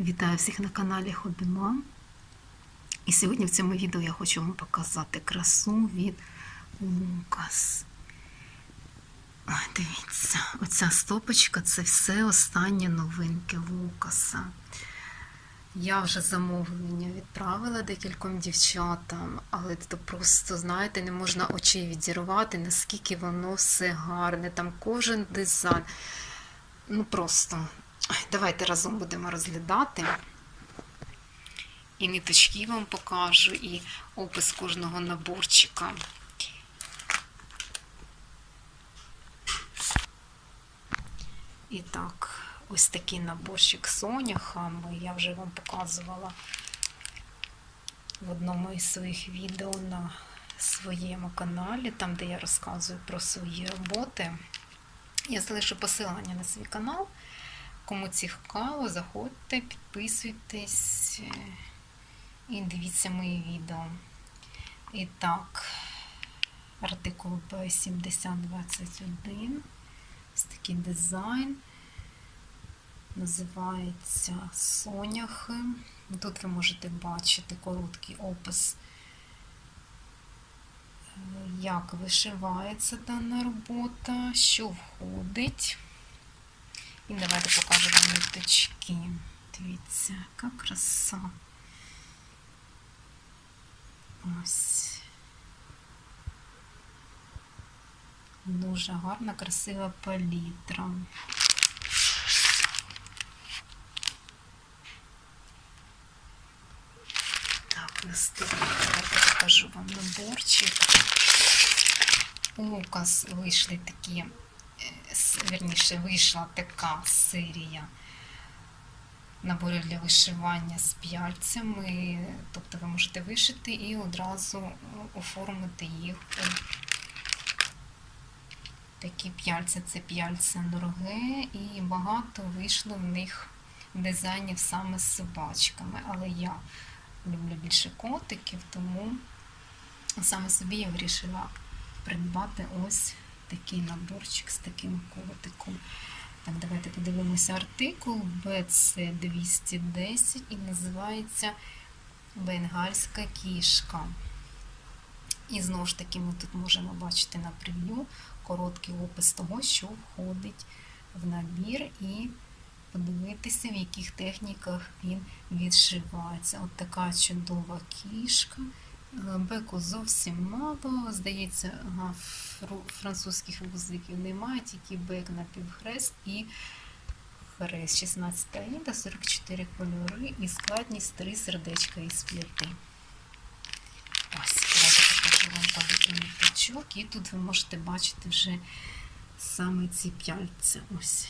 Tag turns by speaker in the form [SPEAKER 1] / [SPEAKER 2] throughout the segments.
[SPEAKER 1] Вітаю всіх на каналі Хобімам. І сьогодні в цьому відео я хочу вам показати красу від Лукас. Дивіться, оця стопочка це все останні новинки Лукаса. Я вже замовлення відправила декільком дівчатам, але це просто, знаєте, не можна очей відірвати, наскільки воно все гарне. Там кожен дизайн. Ну просто давайте разом будемо розглядати. І ниточки вам покажу, і опис кожного наборчика. І так, ось такий наборчик соняхами. Я вже вам показувала в одному із своїх відео на своєму каналі, там, де я розказую про свої роботи. Я залишу посилання на свій канал. Кому цікаво, заходьте, підписуйтесь е, і дивіться мої відео. І так, артикул P7021. Ось такий дизайн. Називається Соняхи. Тут ви можете бачити короткий опис, е, як вишивається дана робота, що входить. І давайте покажу вам ниточки. Дивіться, яка краса. Ось. Дуже гарна, красива палітра. Так, наступне давайте покажу вам наборчик. У Лукас вийшли такі вірніше, вийшла така серія наборів для вишивання з п'яльцями. Тобто ви можете вишити і одразу оформити їх у такі п'яльця. Це п'яльця дороге, і багато вийшло в них дизайнів саме з собачками. Але я люблю більше котиків, тому саме собі я вирішила придбати ось такий наборчик з таким котиком. Так, давайте подивимося артикул BC210 і називається Бенгальська кішка. І знову ж таки, ми тут можемо бачити на прев'ю короткий опис того, що входить в набір, і подивитися, в яких техніках він відшивається. От така чудова кішка. Беку зовсім мало. Здається, французьких вузиків немає, тільки бек на півхрест і хрест 16 літа, 44 кольори і складність 3 сердечка із 5. Ось, давайте покажу вам палітру ниточок. І тут ви можете бачити вже саме ці п'яльця. Ось.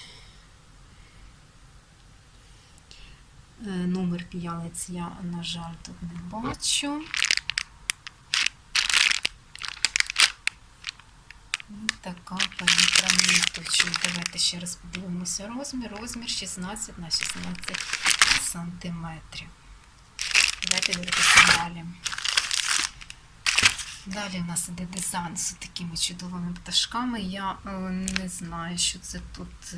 [SPEAKER 1] Номер п'ялець я, на жаль, тут не бачу. Така палітра ниточок. Давайте ще раз подивимося розмір. Розмір 16 на 16 сантиметрів. Давайте дивитися далі. Далі в нас іде дизайн з такими чудовими пташками. Я е, не знаю, що це тут.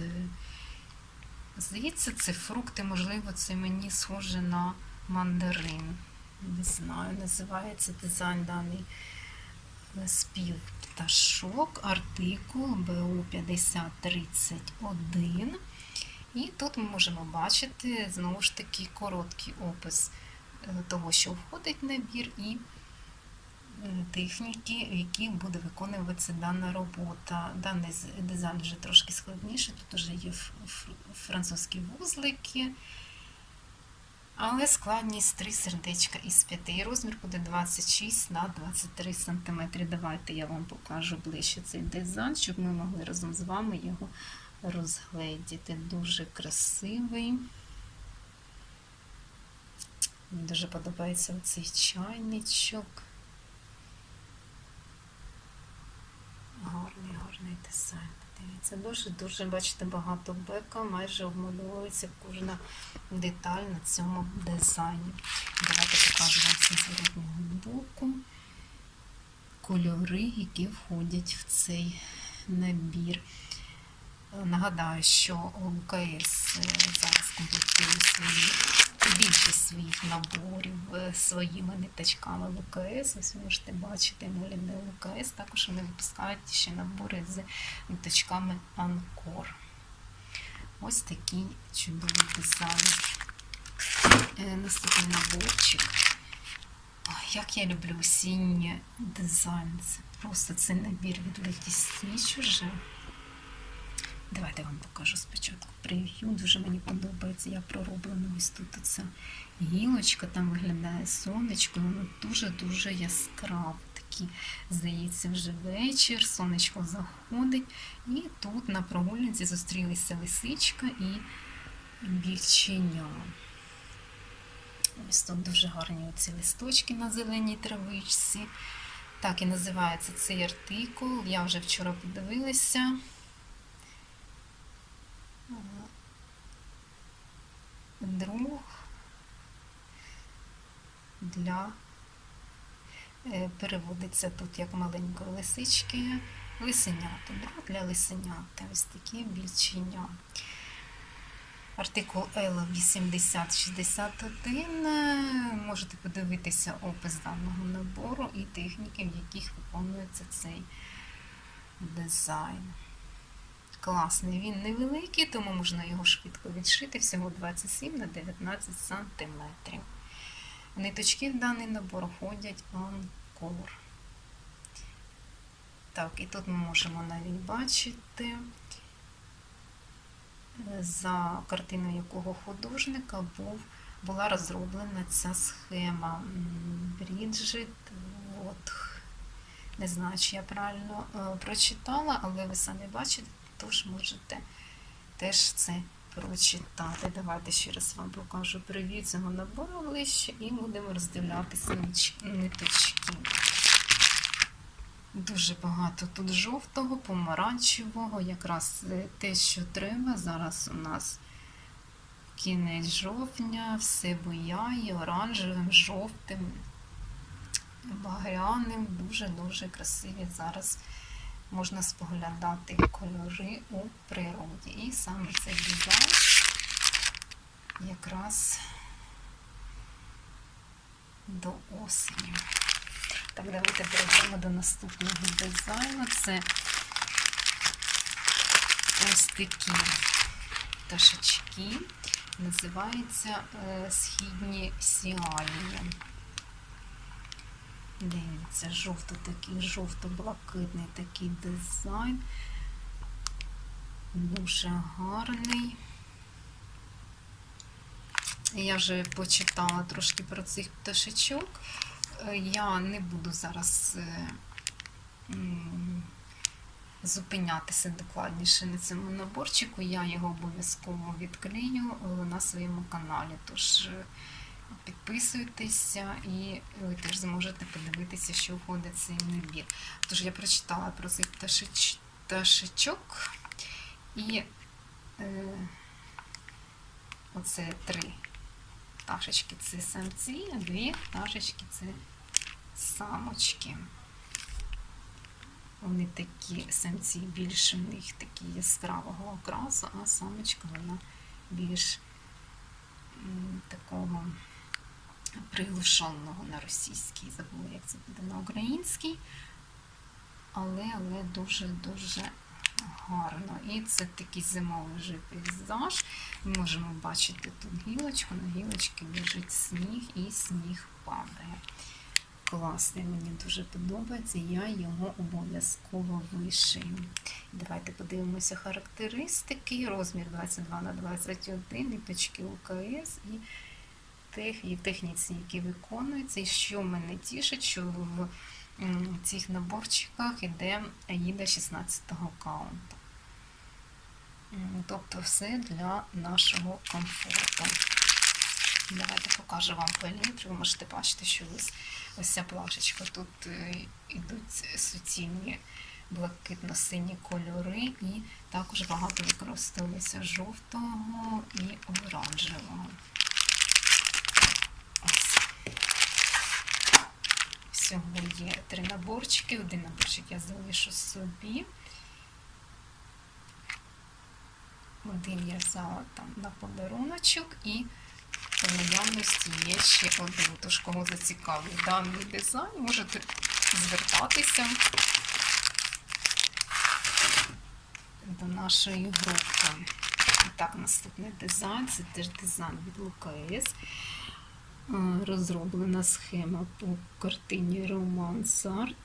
[SPEAKER 1] Здається, це фрукти, можливо, це мені схоже на мандарин. Не знаю, називається дизайн даний спів пташок, артикул БУ 5031. І тут ми можемо бачити знову ж таки короткий опис того, що входить в набір, і техніки, в яких буде виконуватися дана робота. Даний дизайн вже трошки складніше, тут вже є французькі вузлики. Але складність 3 сердечка із 5. І розмір буде 26 на 23 см. Давайте я вам покажу ближче цей дизайн, щоб ми могли разом з вами його розгледіти. Дуже красивий. Мені дуже подобається оцей чайничок. Гарний, гарний дизайн. Дивіться, дуже-дуже, бачите, багато бека, майже обмальовується кожна деталь на цьому дизайні. Давайте покажу вам з зворотнього боку кольори, які входять в цей набір. Нагадаю, що ОКС зараз комплектує свої наборів е, своїми ниточками ВКС. Ось ви можете бачити Моліне ВКС. Також вони випускають ще набори з ниточками Анкор. Ось такий чудовий дизайн. Е, Наступний наборчик. Як я люблю осінній дизайн. Це просто цей набір від Леді Стіч уже. Давайте я вам покажу спочатку прев'ю. Дуже мені подобається, як пророблено ось тут ця гілочка, там виглядає сонечко, воно дуже-дуже яскраво. Такі, здається, вже вечір, сонечко заходить. І тут на прогулянці зустрілися лисичка і більченя. Ось тут дуже гарні оці листочки на зеленій травичці. Так і називається цей артикул. Я вже вчора подивилася. Друг для е, переводиться тут як маленької лисички, лисенята. Друг для лисенята. Ось такі більчення. Артикул L 8061. Е, Можете подивитися опис даного набору і техніки, в яких виконується цей дизайн. Класний, він невеликий, тому можна його швидко відшити, всього 27 на 19 см. Ниточки в даний набор входять анкор. Так, і тут ми можемо навіть бачити, за картиною якого художника був, була розроблена ця схема Бріджит Вотх. Не знаю, чи я правильно е, прочитала, але ви самі бачите, тож можете теж це прочитати. Давайте ще раз вам покажу прев'ю цього набору ближче і будемо роздивлятися ниточки. Дуже багато тут жовтого, помаранчевого, якраз е, те, що треба. Зараз у нас кінець жовтня, все буяє оранжевим, жовтим, багряним, дуже-дуже красиві зараз можна споглядати кольори у природі. І саме цей дизайн якраз до осені. Так, давайте перейдемо до наступного дизайну. Це ось такі пташечки. Називаються е, східні сіалії. Дивіться, жовто такий, жовто-блакитний такий дизайн. Дуже гарний. Я вже почитала трошки про цих пташечок. Е, Я не буду зараз е, зупинятися докладніше на цьому наборчику. Я його обов'язково відклею е, на своєму каналі. Тож підписуйтеся і ви теж зможете подивитися, що входить в цей набір. Тож я прочитала про цих пташеч... пташечок і е, оце три пташечки це самці, а дві пташечки це самочки. Вони такі самці більш у них такі яскравого окрасу, а самочка вона більш такого приглушеного на російський. Забула, як це буде на український. Але, але дуже-дуже гарно. І це такий зимовий вже пейзаж. Ми можемо бачити тут гілочку, на гілочці лежить сніг і сніг падає. Класний, мені дуже подобається, я його обов'язково вишию. Давайте подивимося характеристики. Розмір 22 на 21, ниточки УКС і тех, і техніці, які виконуються. І що мене тішить, що в цих наборчиках іде аїда 16 каунту. М, Тобто все для нашого комфорту. Давайте покажу вам палітру. Ви можете бачити, що ось, ось ця плашечка. Тут е, ідуть суцільні блакитно-сині кольори, і також багато використовується жовтого і оранжевого. Ось. Всього є три наборчики. Один наборчик я залишу собі. Один я взяла там на подаруночок і в наявності є ще один. Тож, кого зацікавить даний дизайн, можете звертатися до нашої групи. І так, наступний дизайн це теж дизайн від Лукаес. Е, Розроблена схема по картині Романс Арт.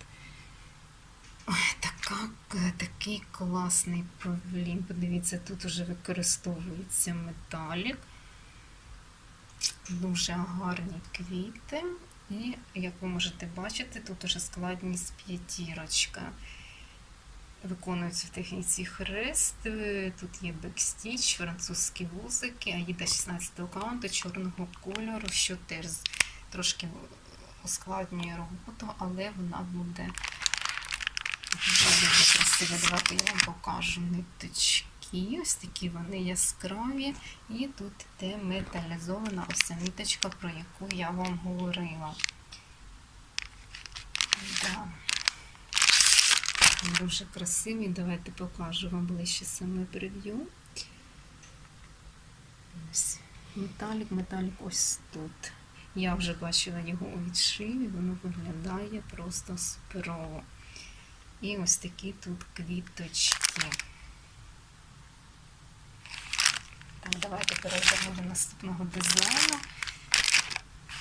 [SPEAKER 1] Ой, така, е, такий класний павлін. Подивіться, тут уже використовується металік. Дуже гарні квіти. І, як ви можете бачити, тут уже складність п'ятірочка. Виконується в техніці хрест. Е, Тут є бекстіч, французькі вузики, аїда 16 каунту чорного кольору, що теж трошки ускладнює роботу, але вона буде дуже дуже. Давайте я вам покажу ниточки. Ось такі вони яскраві. І тут йде металізована ось ниточка, про яку я вам говорила. Дуже красиві. Давайте покажу вам ближче саме прев'ю. Металік, металік ось тут. Я вже бачила його у відшиві, воно виглядає просто суперово. І ось такі тут квіточки. Так, давайте перейдемо до наступного дизайну.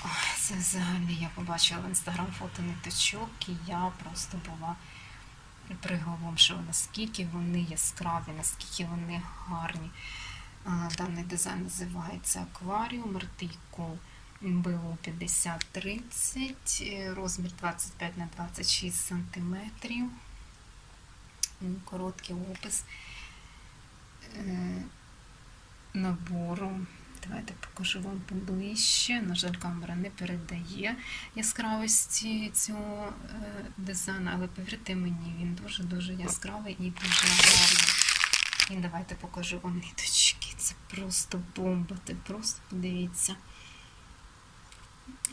[SPEAKER 1] Ой, це взагалі я побачила в інстаграм фото ниточок, і я просто була приголомшила, наскільки вони яскраві, наскільки вони гарні. Даний дизайн називається акваріум, артикул БУ 5030, е, розмір 25 на 26 см. Короткий опис е, набору. Давайте покажу вам поближче. На жаль, камера не передає яскравості цього е, дизайну, але повірте мені, він дуже-дуже яскравий і дуже гарний. І давайте покажу вам ниточки. Це просто бомба. Ти просто подивіться.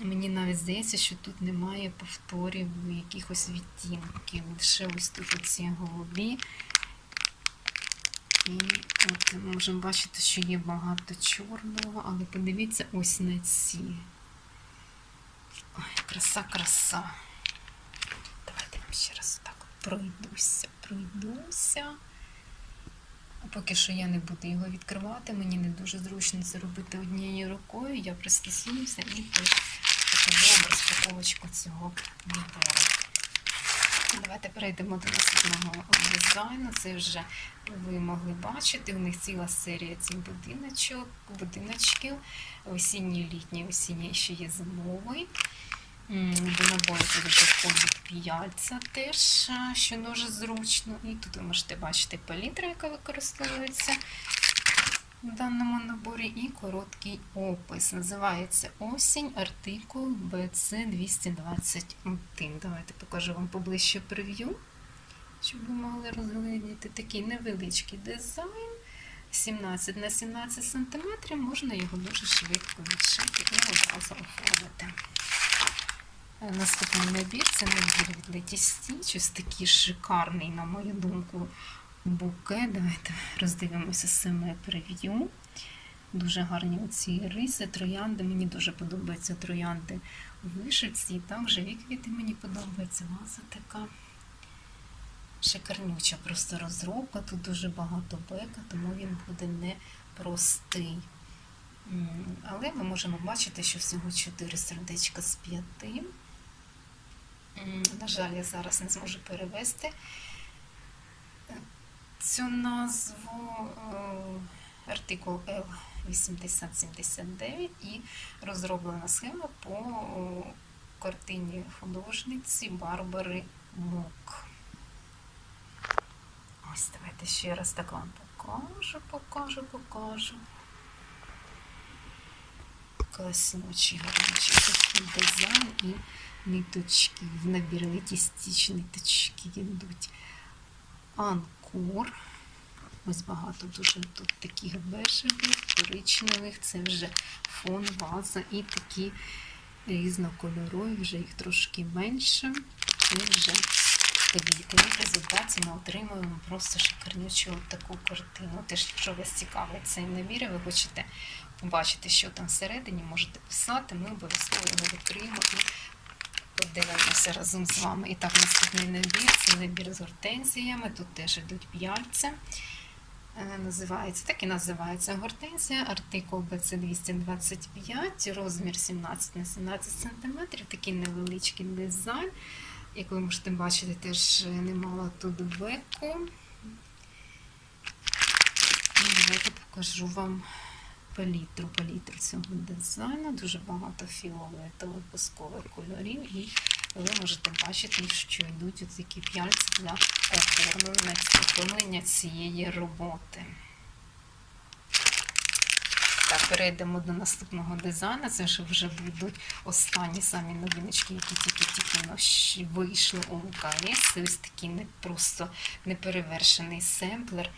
[SPEAKER 1] Мені навіть здається, що тут немає повторів якихось відтінків. Лише ось тут оці голубі. І от ми можемо бачити, що є багато чорного, але подивіться ось на ці. Ой, краса, краса. Давайте я ще раз так пройдуся, пройдуся. Поки що я не буду його відкривати, мені не дуже зручно це робити однією рукою. Я пристосуюся і покажу розпаковочку цього набору. Давайте перейдемо до наступного дизайну. Це вже ви могли бачити. У них ціла серія цих будиночок, будиночків. Осінній, літній, осінній ще є зимовий. До набору тут вже входить п'яльця теж, що дуже зручно. І тут ви можете бачити палітра, яка використовується в даному наборі, і короткий опис. Називається осінь, артикул BC 221. Давайте покажу вам поближче прев'ю, щоб ви могли розглядіти такий невеличкий дизайн. 17 на 17 см можна його дуже швидко відшити і одразу оформити. Е, Наступний набір це набір від Lady Stitch. Ось такий шикарний, на мою думку, букет. Давайте роздивимося саме прев'ю. Дуже гарні оці риси, троянди. Мені дуже подобаються троянди у вишивці. Також живі квіти мені подобається. Ваза така шикарнюча просто розробка. Тут дуже багато бека, тому він буде непростий. Але ми можемо бачити, що всього 4 сердечка з 5. На жаль, я зараз не зможу перевести цю назву е, артикул L8079 і розроблена схема по картині художниці Барбари Мук. Ось давайте ще раз так вам покажу, покажу, покажу. Класнючий, гарнючий дизайн і ниточки. В набір летістичні ниточки йдуть. Анкор. Ось багато дуже тут таких бежевих, коричневих. Це вже фон, ваза і такі різнокольорові, вже їх трошки менше. І вже. В результаті ми отримуємо просто шикарнючу таку картину. Теж, якщо вас цікавить цей набір, ви хочете побачити, що там всередині, можете писати, ми обов'язково його відкриємо і подивимося разом з вами. І так, наступний набір це набір з гортензіями. Тут теж йдуть п'яльця. Е, Називається, так і називається гортензія, артикул BC225, розмір 17 на 17 см, такий невеличкий дизайн. Як ви можете бачити, теж немало тут веку. І давайте покажу вам палітру, палітру цього дизайну. Дуже багато фіолетових пускових кольорів, і ви можете бачити, що йдуть такі п'яльці для оформлення, цієї роботи. Так, перейдемо до наступного дизайну. Це ж вже будуть останні самі новиночки, які тільки-тільки вийшли у МКС. Ось такий не просто неперевершений семплер.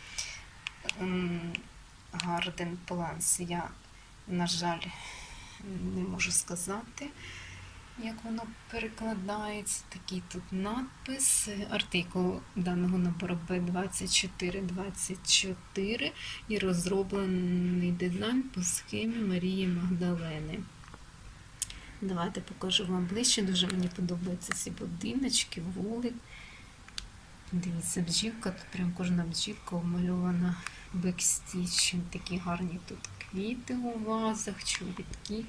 [SPEAKER 1] Garden Plants. Я, на жаль, не можу сказати, як воно перекладається. Такий тут надпис. Артикул даного набору B2424 і розроблений дизайн по схемі Марії Магдалени. Давайте покажу вам ближче. Дуже мені подобаються ці будиночки, вулик. Дивіться, бджілка, тут прям кожна бджілка обмальована бекстічем. Такі гарні тут квіти у вазах, чобітки.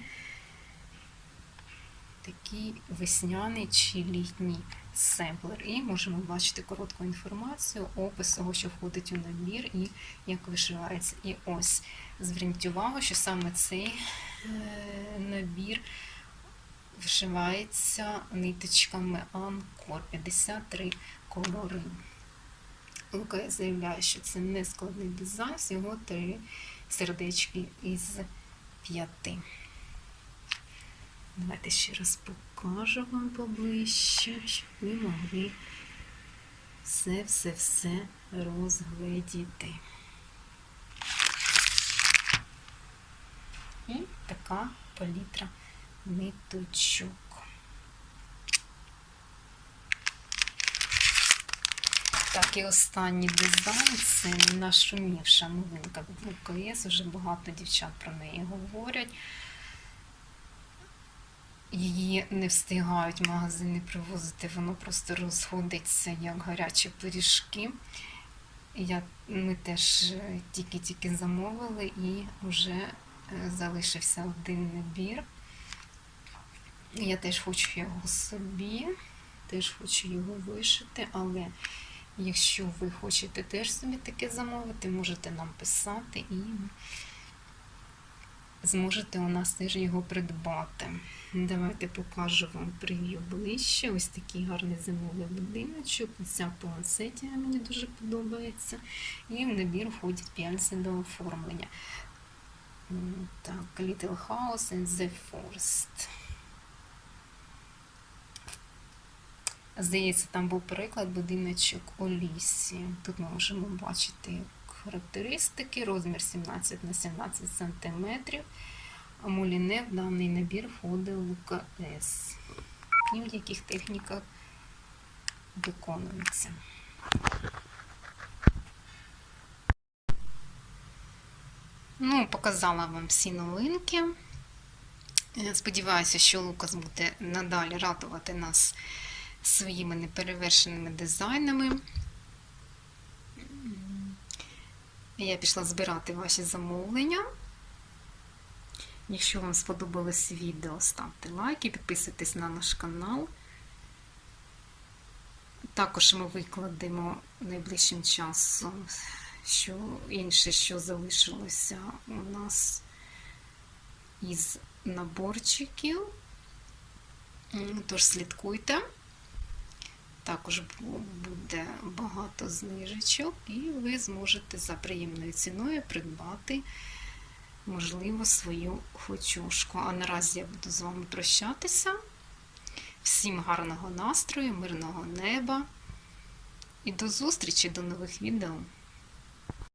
[SPEAKER 1] Такий весняний чи літній семплер. І можемо бачити коротку інформацію, опис того, що входить у набір і як вишивається. І ось зверніть увагу, що саме цей е, набір вишивається ниточками Анкор 53 кольори. Лука заявляє, що це не складний дизайн, всього три сердечки із п'яти. Давайте ще раз покажу вам поближче, щоб ви могли все-все-все розгледіти. І така палітра ниточок. Так, і останній дизайн це нашумівша новинка від ЛКС. Вже багато дівчат про неї говорять. Її не встигають магазини привозити, воно просто розходиться як гарячі пиріжки. Я, ми теж е, тільки-тільки замовили і вже е, залишився один набір. Я теж хочу його собі, теж хочу його вишити, але якщо ви хочете теж собі таке замовити, можете нам писати і зможете у нас теж його придбати. Давайте покажу вам прев'ю ближче. Ось такий гарний зимовий будиночок. Ця палансетія мені дуже подобається. І в набір входять п'яльці до оформлення. Так, Little House in the Forest. Здається, там був приклад будиночок у лісі. Тут ми можемо бачити характеристики, розмір 17 на 17 см. Муліне в даний набір входить ЛКС. І в яких техніках виконується. Ну, показала вам всі новинки. Е, Сподіваюся, що Лукас буде надалі радувати нас своїми неперевершеними дизайнами. Я пішла збирати ваші замовлення. Якщо вам сподобалось відео, ставте лайки, підписуйтесь на наш канал. Також ми викладемо найближчим часом що інше, що залишилося у нас із наборчиків. Тож слідкуйте. Також буде багато знижечок, і ви зможете за приємною ціною придбати, можливо, свою хочушку. А наразі я буду з вами прощатися. Всім гарного настрою, мирного неба і до зустрічі до нових відео!